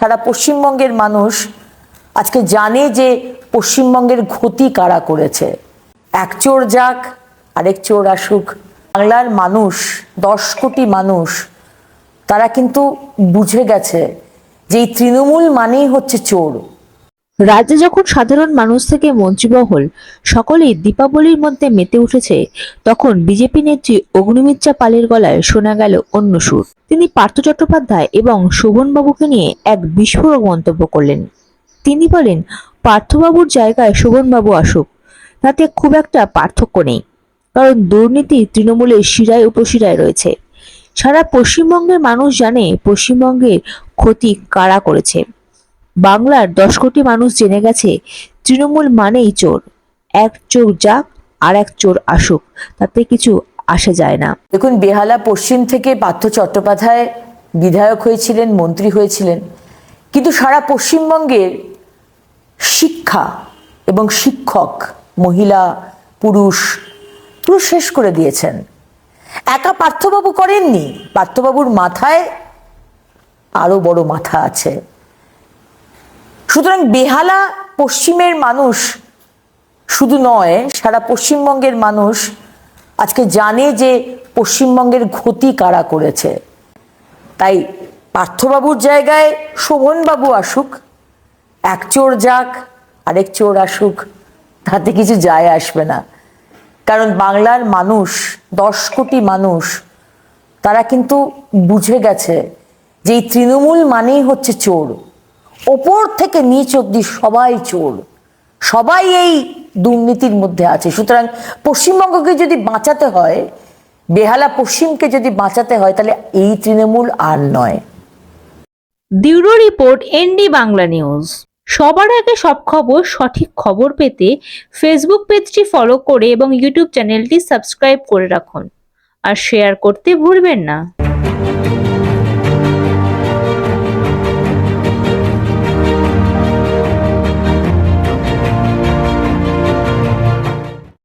সারা পশ্চিমবঙ্গের মানুষ আজকে জানে যে পশ্চিমবঙ্গের ক্ষতি কারা করেছে। এক চোর যাক, আরেক চোর আসুক। বাংলার মানুষ, দশ কোটি মানুষ, তারা কিন্তু বুঝে গেছে যে এই তৃণমূল মানেই হচ্ছে চোর। রাজ্যে যখন সাধারণ মানুষ থেকে মন্ত্রীমহল সকলেই দীপাবলির মধ্যে মেতে উঠেছে, তখন বিজেপি নেত্রী অগ্নিমিত্রা পালের গলায় শোনা গেল অন্য সুর। তিনি পার্থ চট্টোপাধ্যায় এবং শোভনবাবুকে নিয়ে এক বিস্ফোরক মন্তব্য করলেন। তিনি বলেন, পার্থবাবুর জায়গায় শোভনবাবু আসুক, তাতে খুব একটা পার্থক্য নেই, কারণ দুর্নীতি তৃণমূলের শিরায় উপশিরায় রয়েছে। সারা পশ্চিমবঙ্গের মানুষ জানে পশ্চিমবঙ্গের ক্ষতি কারা করেছে। বাংলার দশ কোটি মানুষ জেনে গেছে তৃণমূল মানেই চোর। এক চোর যাক আর এক চোর আসুক, তাতে কিছু আসে যায় না। দেখুন, বেহালা পশ্চিম থেকে পার্থ চট্টোপাধ্যায় বিধায়ক হয়েছিলেন, মন্ত্রী হয়েছিলেন। কিন্তু সারা পশ্চিমবঙ্গের শিক্ষা এবং শিক্ষক, মহিলা, পুরুষ, পুরো শেষ করে দিয়েছেন। একা পার্থবাবু করেননি, পার্থবাবুর মাথায় আরও বড় মাথা আছে। সুতরাং বেহালা পশ্চিমের মানুষ শুধু নয়, সারা পশ্চিমবঙ্গের মানুষ আজকে জানে যে পশ্চিমবঙ্গের ক্ষতি কারা করেছে। তাই পার্থবাবুর জায়গায় শোভনবাবু আসুক, এক চোর যাক, আরেক চোর আসুক, তাতে কিছু যায় আসবে না। কারণ বাংলার মানুষ, দশ কোটি মানুষ, তারা কিন্তু বুঝে গেছে যে এই তৃণমূল মানেই হচ্ছে চোর। ওপর থেকে নিচ অব্দি সবাই চোর। সবাই এই দুর্নীতির মধ্যে আছে। সুতরাং পশ্চিমবঙ্গকে যদি বাঁচাতে হয়, বেহালা পশ্চিমকে যদি বাঁচাতে হয়, তাহলে এই তৃণমূল আর নয়। Bureau report ND Bangla news. সবার আগে সব খবর, সঠিক খবর পেতে ফেসবুক পেজটি ফলো করে এবং ইউটিউব চ্যানেলটি সাবস্ক্রাইব করে রাখুন। আর শেয়ার করতে ভুলবেন না।